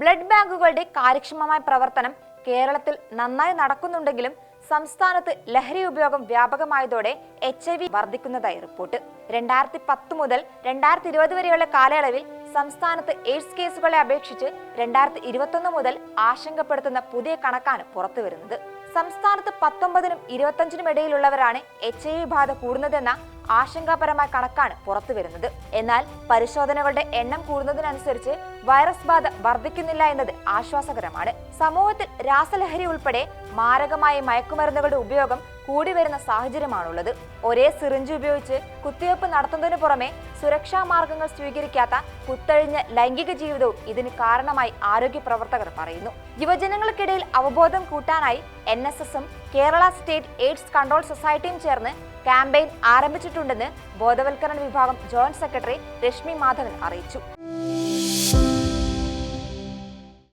Blood ബാങ്കുകളുടെ കാര്യക്ഷമമായ പ്രവർത്തനം കേരളത്തിൽ നന്നായി നടക്കുന്നുണ്ടെങ്കിലും സംസ്ഥാനത്ത് ലഹരി ഉപയോഗം വ്യാപകമായതോടെ എച്ച് ഐ വി വർദ്ധിക്കുന്നതായി റിപ്പോർട്ട്. രണ്ടായിരത്തി പത്ത് മുതൽ രണ്ടായിരത്തി ഇരുപത് വരെയുള്ള കാലയളവിൽ സംസ്ഥാനത്ത് എയ്ഡ്സ് കേസുകളെ അപേക്ഷിച്ച് രണ്ടായിരത്തി ഇരുപത്തൊന്ന് മുതൽ ആശങ്കപ്പെടുത്തുന്ന പുതിയ കണക്കാണ് പുറത്തുവരുന്നത്. സംസ്ഥാനത്ത് പത്തൊമ്പതിനും ഇരുപത്തഞ്ചിനും ഇടയിലുള്ളവരാണ് എച്ച് ഐ വി ബാധ കൂടുന്നതെന്ന ആശങ്കാപരമായ കണക്കാണ് പുറത്തുവരുന്നത് എന്നാൽ പരിശോധനകളുടെ എണ്ണം കൂടുന്നതിനനുസരിച്ച് വൈറസ് ബാധ വർദ്ധിക്കുന്നില്ല എന്നത് ആശ്വാസകരമാണ്. സമൂഹത്തിൽ രാസലഹരി ഉൾപ്പെടെ മാരകമായ മയക്കുമരുന്നുകളുടെ ഉപയോഗം കൂടി വരുന്ന സാഹചര്യമാണുള്ളത്. ഒരേ സിറിഞ്ച് ഉപയോഗിച്ച് കുത്തിവയ്പ് നടത്തുന്നതിനു പുറമെ സുരക്ഷാ മാർഗങ്ങൾ സ്വീകരിക്കാത്ത കുത്തഴിഞ്ഞ ലൈംഗിക ജീവിതവും ഇതിന് കാരണമായി ആരോഗ്യ പ്രവർത്തകർ പറയുന്നു. യുവജനങ്ങൾക്കിടയിൽ അവബോധം കൂട്ടാനായി എൻ എസ് എസും കേരള സ്റ്റേറ്റ് എയ്ഡ്സ് കൺട്രോൾ സൊസൈറ്റിയും ചേർന്ന് ക്യാമ്പയിൻ ആരംഭിച്ചിട്ടുണ്ടെന്ന് ബോധവൽക്കരണ വിഭാഗം ജോയിന്റ് സെക്രട്ടറി രശ്മി മാധവൻ അറിയിച്ചു.